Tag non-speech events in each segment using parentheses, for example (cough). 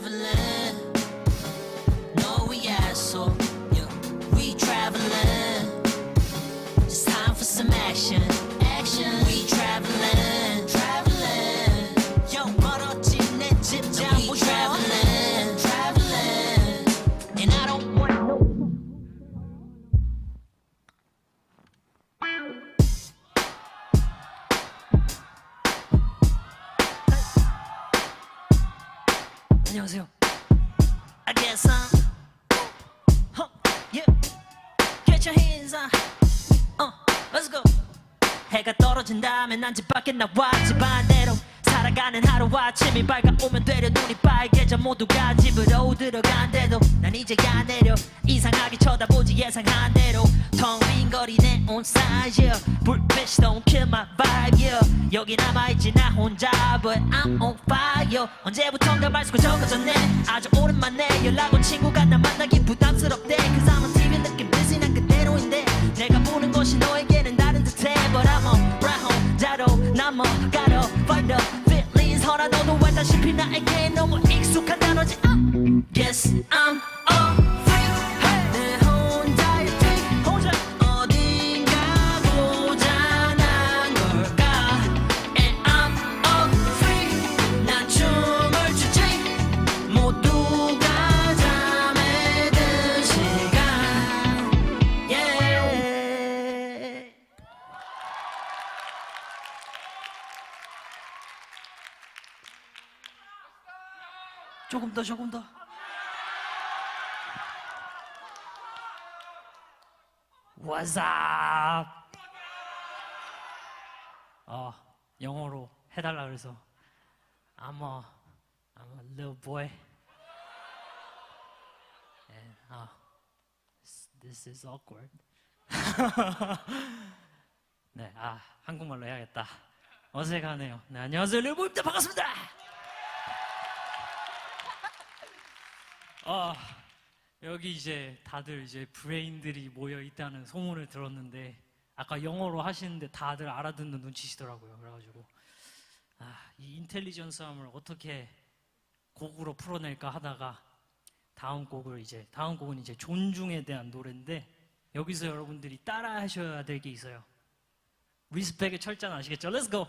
traveling. No, we asshole. Oh. 안녕하세요. I guess I'm. Huh, yeah. Get your hands up. Uh, let's go. 해가 떨어진 다음에 난 집 밖에 나와 집안대로 살아가는 하루 아침이 밝아오면 되려 눈이 빨개져 모두가 집으로 들어간대도 난 이제야 내려 이상하게 쳐다보지 예상한 대로 텅 빈 거리 내 온 사이즈 불빛이 don't kill my vibe yeah. 여기 남아있지 나 혼자 but I'm on fire. 언제부턴가 말수가 적어졌네. 아주 오랜만에 연락 온 친구가 나 만나기 부담스럽대. Cause I'm on TV 느낌 busy 난 그대로인데 내가 보는 것이 너에게는 다른 듯해. But I'm on home 자로 넘어가려 Find 알다시피 나에게 너무 익숙한 단어지 uh. Yes I'm all 조금 더 조금 더 What's up? 어, 영어로 해달라 그래서 I'm a, I'm a little boy. And uh, this is awkward. (laughs) 네, 아 한국말로 해야겠다. 어색하네요. 네, 안녕하세요. 릴보입니다. 반갑습니다 어, 여기 이제 다들 이제 브레인들이 모여 있다는 소문을 들었는데 아까 영어로 하시는데 다들 알아듣는 눈치시더라고요. 그래가지고 아, 이 인텔리전스함을 어떻게 곡으로 풀어낼까 하다가 다음 곡을 이제 다음 곡은 이제 존중에 대한 노래인데 여기서 여러분들이 따라 하셔야 될 게 있어요. 리스펙의 철자는 아시겠죠? Let's go.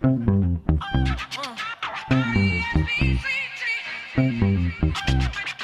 (laughs) Yeah,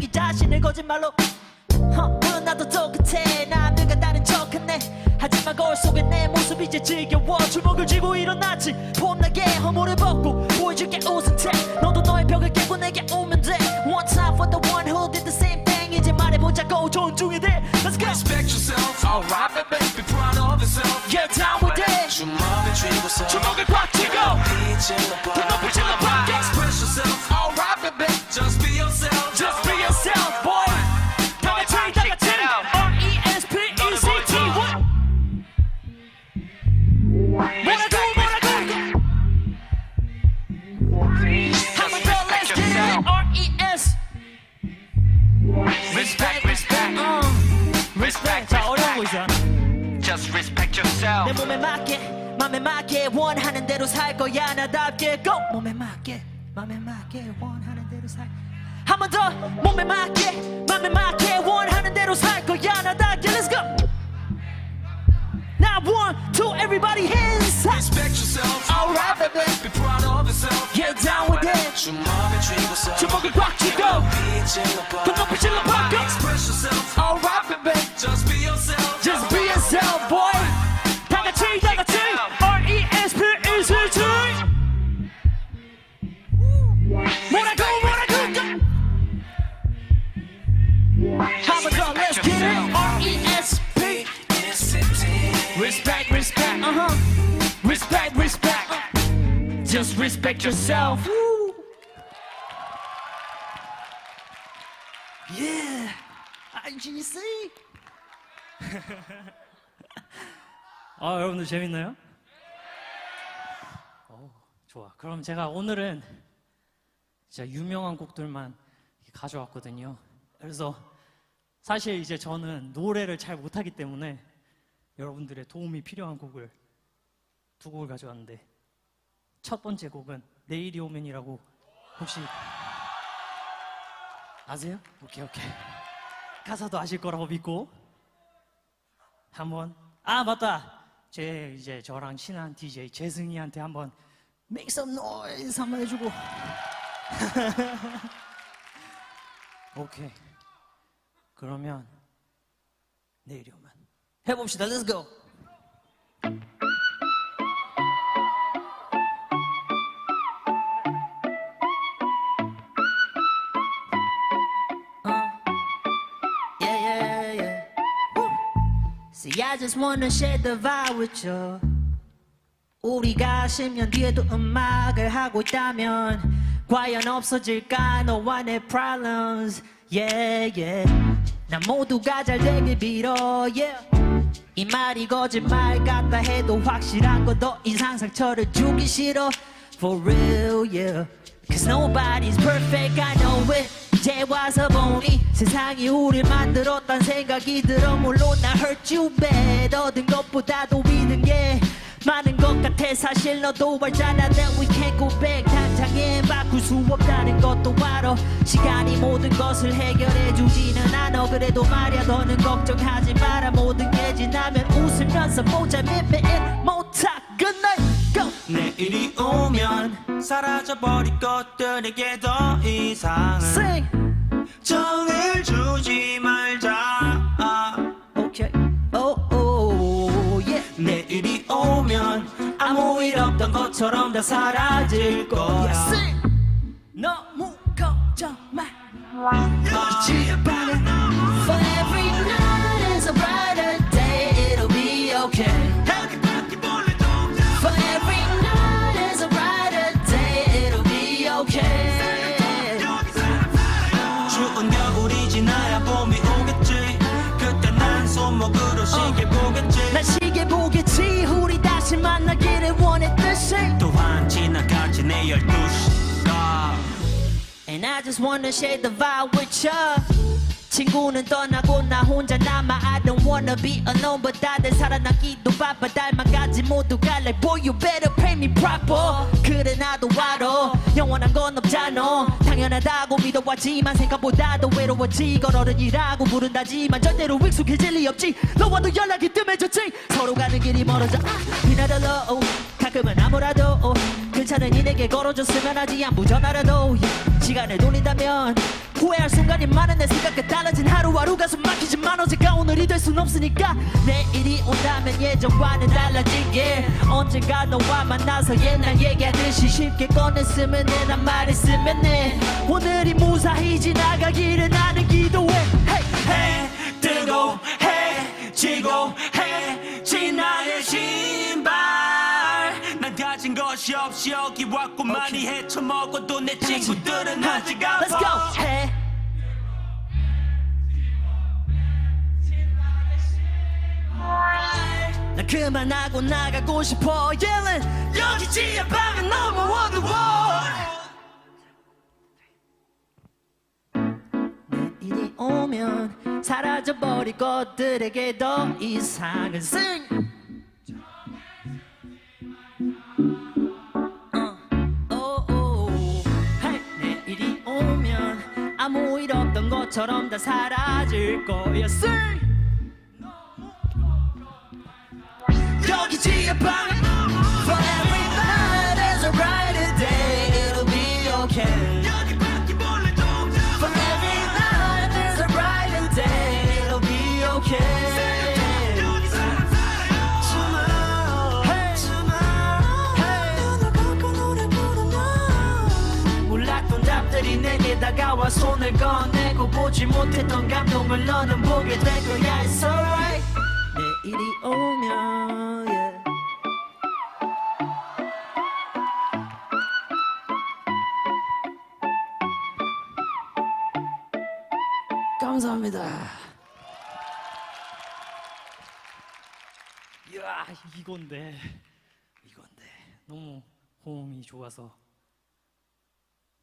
자기 자신을 거짓말로. Huh. 속에 내 모습이 이제 지겨워 주먹을 쥐고 일어났지 폼나게 허물을 벗고 보여줄게 웃은 태 너도 너의 벽을 깨고 내게 오면 돼 One time for the one who did the same thing 이제 말해보자고 존중해 돼 Let's go Respect yourself, alright, baby. Be proud of yourself. Get down 몸에 맞게 맘에 맞게 원하는 대로 살한 번 더 몸에 맞게 맘에 맞게 원하는 대로 살 거야 나답게 let's go now one two everybody hands up Respect yourself, alright baby be proud of yourself. get down with it 주먹을 쥐고서 주먹을 꽉 쥐고 더 높이 질러봐 go Express yourself, alright baby just be yourself. just be yourself boy Respect yourself yeah IGC (laughs) 아, 여러분들 재밌나요? 어, 좋아. 그럼 제가 오늘은 진짜 유명한 곡들만 가져왔거든요. 그래서 사실 이제 저는 노래를 잘 못하기 때문에 여러분들의 도움이 필요한 곡을 두 곡을 가져왔는데 첫 번째 곡은 내일이 오면이라고 혹시 아세요? 오케이 오케이. 가사도 아실 거라고 믿고 한번 아 맞다. 제 이제 저랑 친한 DJ 재승이한테 한번 make some noise 한번 해주고. (laughs) 오케이. 그러면 내일이 오면 해봅시다. Let's go See, I just wanna share the vibe with you. 우리가 10년 뒤에도 음악을 하고 있다면 과연 없어질까 너와 내 problems yeah yeah 난 모두가 잘 되길 빌어 yeah 이 말이 거짓말 같다 해도 확실한 건더 이상 상처를 주기 싫어 for real yeah Cause nobody's perfect 이제 와서 보니 세상이 우릴 만들었단 생각이 들어. 물론 나 hurt you bad. 얻은 것보다도 믿는 게 많은 것 같아. 사실 너도 알잖아 that we can't go back. 당장에 바꿀 수 없다는 것도 알아 시간이 모든 것을 해결해 주지는 않아. 그래도 말야 너는 걱정하지 마라. 모든 게 지나면 웃으면서 보자. 매일 못하 night go 내일이 오면 사라져버릴 것들에게 더 이상은 sing 정을 주지 말자. oh oh yeah 내일이 오면 아무 일 없던 것처럼 다 사라질 거야. Sing 너무 걱정 마 너지 For 내 열두 시가 And I just wanna share the vibe with ya. 친구는 떠나고 나 혼자 남아. I don't wanna be alone but 다들 살아남기도 바빠. 닮아가지 모두가 like boy you better pay me proper. 그래 나도 알아. 영원한 건 없잖아. 당연하다고 믿어왔지만 생각보다도 외로웠지. 걸 어른이라고 부른다지만 절대로 익숙해질 리 없지. 너와도 연락이 뜸해졌지. 서로 가는 길이 멀어져. 아, 비나달러 가끔은 아무라도 그 차는 이내게 걸어줬으면 하지. 안부 전화라도 시간을 돌린다면 후회할 순간이 많은 내 생각과 달라진 하루하루 가슴 막히지만 어제가 오늘이 될 순 없으니까 내일이 온다면 예전과는 달라지게 언젠가 너와 만나서 옛날 얘기하듯이 쉽게 꺼냈으면 해난 말했으면 해. 오늘이 무사히 지나가기를 나는 기도해. 해 뜨고 해 지고 해 지나의 신 가진 것이 없이 여기 왔고 많이 헤쳐먹어도 내 친구들은 아직 Let's 아파 go 해. 나 그만하고 나가고 싶어. yelling 여기 지하방은 너무 어두워 내일이 오면 사라져버릴 것들에게 더 이상은 sing 아무 일 없던 것처럼 다 사라질 sing 여기 지하방 다가와 손을 건네고 보지 못했던 감동을 너는 보게 될 거야 It's alright. 내일이 오면 yeah. 감사합니다. 이야 이건데. 이건데. 너무 호응이 좋아서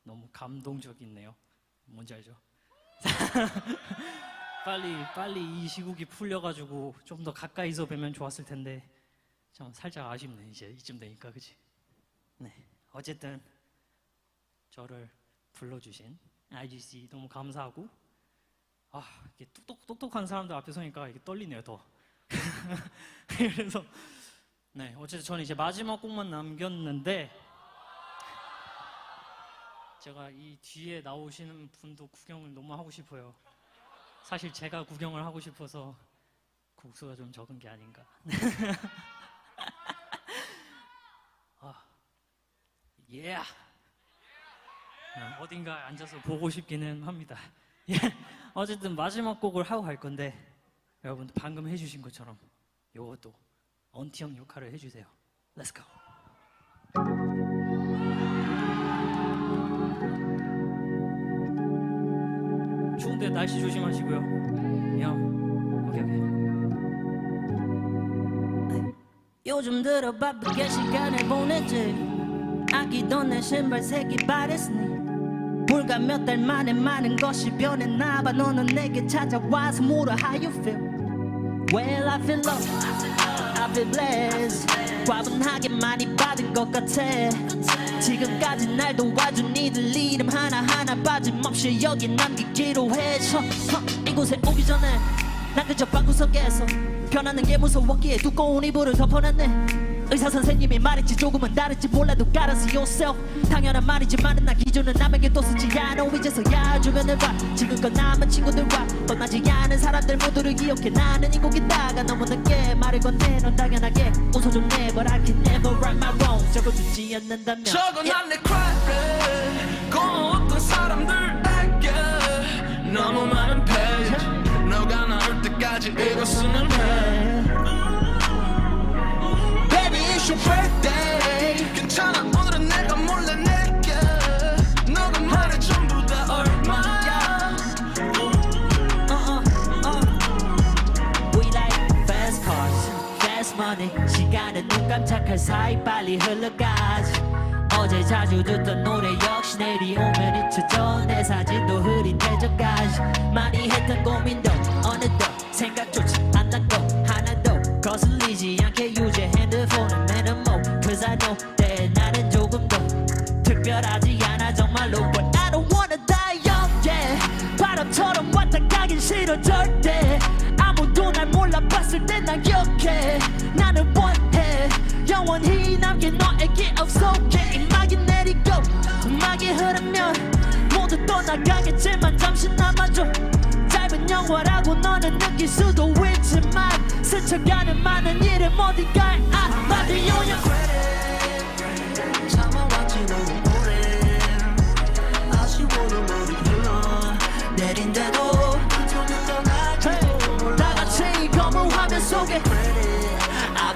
너무 감동적이네요. 뭔지 알죠? (laughs) 빨리 빨리 이 시국이 풀려가지고 좀 더 가까이서 뵈면 좋았을 텐데 좀 살짝 아쉽네 이제 이쯤 되니까 그지? 네 어쨌든 저를 불러주신 IGC 너무 감사하고 아 이게 똑똑 똑똑한 사람들 앞에 서니까 이게 떨리네요 더. (laughs) 그래서 네 어쨌든 저는 이제 마지막 곡만 남겼는데 제가 이 뒤에 나오시는 분도 구경을 너무 하고 싶어요. 사실 제가 구경을 하고 싶어서 곡수가 좀 적은 게 아닌가. (laughs) 아, 예. 네, 어딘가 앉아서 보고 싶기는 합니다. (laughs) 예. 어쨌든 마지막 곡을 하고 갈 건데 여러분 방금 해주신 것처럼 요것도 언티형 역할을 해주세요. Let's go. 날씨 조심하시고요. 형, 오케이 오케이. 요즘 들어 바쁘게 시간을 보냈지. 아끼던 내 신발 색이 바랬으니. 불과 몇 달 만에 많은 것이 변했나 봐. 너는 내게 찾아와서 물어 how you feel? Well I feel love I feel blessed 과분하게 많이 받은 것 같아. 지금까지 날 도와준 이들 이름 하나하나 빠짐없이 여기 남기기로 해서 허, 이곳에 오기 전에 난 그저 방구석에서 변하는 게 무서웠기에 두꺼운 이불을 덮어놨네 의사 선생님이 말했지 조금은 다를지 몰라도 깔아서 yourself. 당연한 말이지만 나 기준은 남에게 또 쓰지 않아. 이제서야 주변을 봐. 지금껏 남은 친구들과 떠나지 않은 사람들 모두를 기억해. 나는 이 곡에다가 너무 늦게 말을 건네. 넌 당연하게 웃어줬네 But I can never right my wrong. 적어주지 않는다면. 적어난 내 cry를 고마웠던 사람들에게 너무 많은 페이지 너가 나올 때까지 이거 쓰는 your birthday 괜찮아 오늘은 내가 몰래 낼게 너가 말해 전부 다 얼마야 uh, uh. We like fast cars, fast money. 시간은 눈 깜짝할 사이 빨리 흘러가지. 어제 자주 듣던 노래 역시 내일이 오면 잊혀져 내 사진도 흐린 대저까지 많이 했던 고민도 어느덧 나는 조금 더 특별하지 않아. 정말로 But I don't wanna die young yeah. 바람처럼 왔다 가긴 싫어 절대. 아무도 날 몰라봤을 때 난 기억해. 나는 원해. 영원히 남긴 너에게 없속해 음악이 내리고 음악이 흐르면 모두 떠나가겠지만 잠시 남아줘 짧은 영화라고 너는 느낄 수도 있지만 스쳐가는 많은 일을 어디가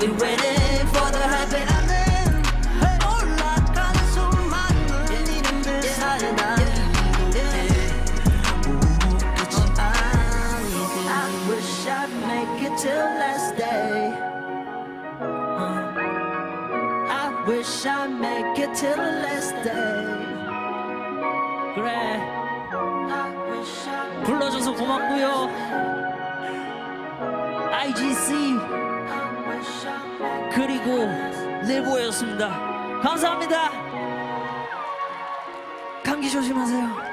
I'll be waiting for the happy ending 올라가는 수많은 이름들 사이에 난 끝이 아니듯 I wish I'd make it till last day Uh, I wish I'd make it till the last day 그래 I wish I 불러줘서 고맙고요 IGC 그리고 릴보였습니다. 감사합니다. 감기 조심하세요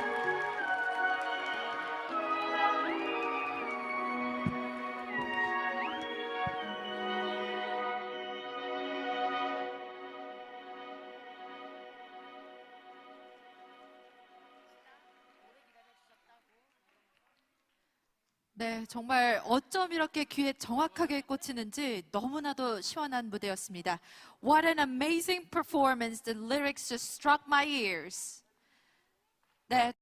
네, 정말 어쩜 이렇게 귀에 정확하게 꽂히는지 너무나도 시원한 무대였습니다. What an amazing performance. The lyrics just struck my ears. 네,